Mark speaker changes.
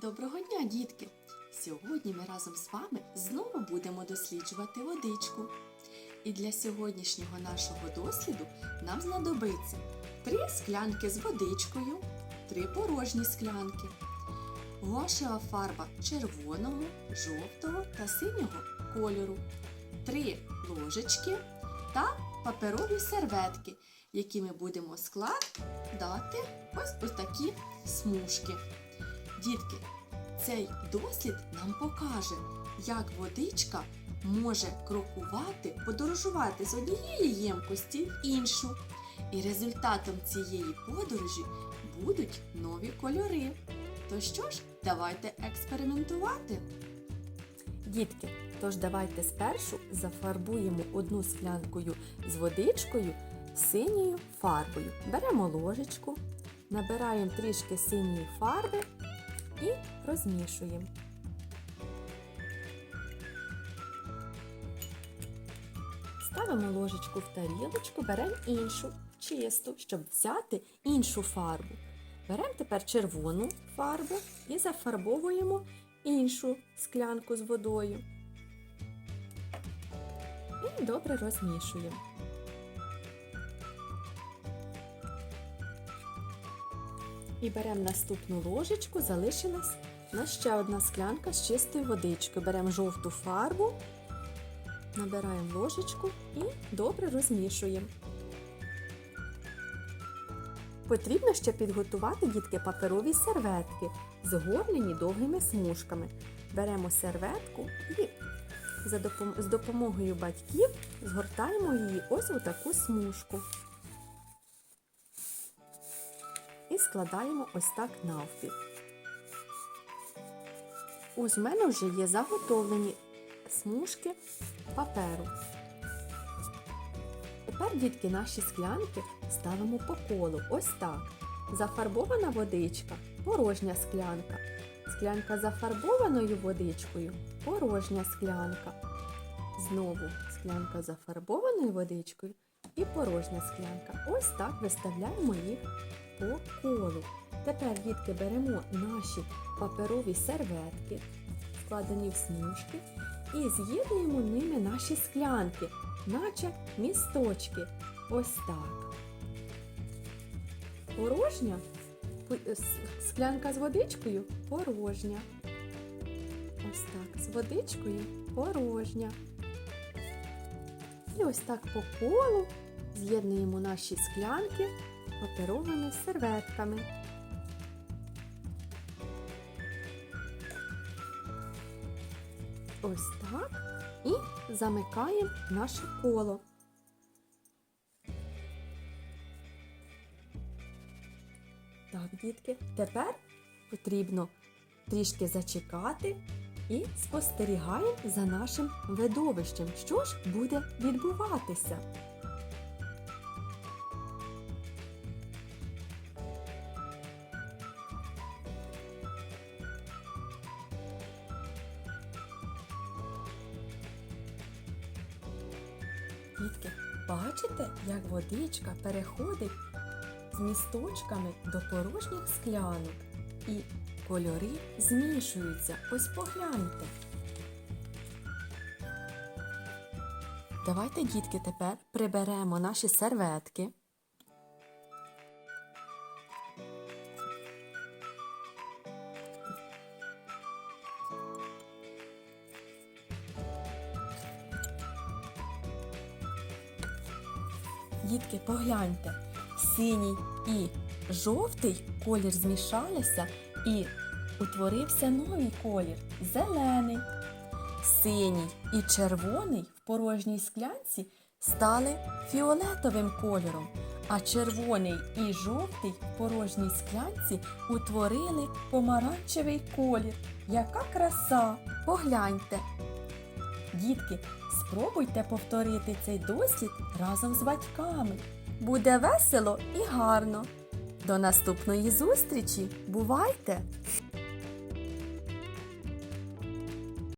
Speaker 1: Доброго дня, дітки! Сьогодні ми разом з вами знову будемо досліджувати водичку. І для сьогоднішнього нашого досліду нам знадобиться три склянки з водичкою, три порожні склянки, гуашева фарба червоного, жовтого та синього кольору, три ложечки та паперові серветки, які ми будемо складати ось ось такі смужки. Дітки, цей дослід нам покаже, як водичка може крокувати, подорожувати з однієї ємкості в іншу. І результатом цієї подорожі будуть нові кольори. То що ж, давайте експериментувати.
Speaker 2: Дітки, тож давайте спершу зафарбуємо одну склянкою з водичкою синьою фарбою. Беремо ложечку, набираємо трішки синьої фарби і розмішуємо. Ставимо ложечку в тарілочку, беремо іншу, чисту, щоб взяти іншу фарбу. Беремо тепер червону фарбу і зафарбовуємо іншу склянку з водою. І добре розмішуємо. І беремо наступну ложечку, залишилась у нас ще одна склянка з чистою водичкою. Беремо жовту фарбу, набираємо ложечку і добре розмішуємо. Потрібно ще підготувати дітки паперові серветки, згорнені довгими смужками. Беремо серветку і за допом- з допомогою батьків згортаємо її ось у таку смужку. І складаємо ось так навпіл. Ось в мене вже є заготовлені смужки паперу. Тепер, дітки, наші склянки ставимо по колу. Ось так. Зафарбована водичка, порожня склянка. Склянка зафарбованою водичкою, порожня склянка. Знову склянка зафарбованою водичкою і порожня склянка. Ось так виставляємо їх по колу. Тепер, дітки, беремо наші паперові серветки, складені в смужки, і з'єднуємо ними наші склянки, наче місточки. Ось так. Порожня, склянка з водичкою порожня. Ось так, з водичкою порожня. І ось так по колу з'єднуємо наші склянки паперовими серветками. Ось так. І замикаємо наше коло. Так, дітки, тепер потрібно трішки зачекати і спостерігаємо за нашим видовищем, що ж буде відбуватися. Дітки, бачите, як водичка переходить з місточками до порожніх склянок і кольори змішуються. Ось погляньте. Давайте, дітки, тепер приберемо наші серветки. Дітки, погляньте, синій і жовтий колір змішалися і утворився новий колір зелений. Синій і червоний в порожній склянці стали фіолетовим кольором, а червоний і жовтий в порожній склянці утворили помаранчевий колір. Яка краса! Погляньте! Дітки, спробуйте повторити цей досвід разом з батьками. Буде весело і гарно. До наступної зустрічі! Бувайте!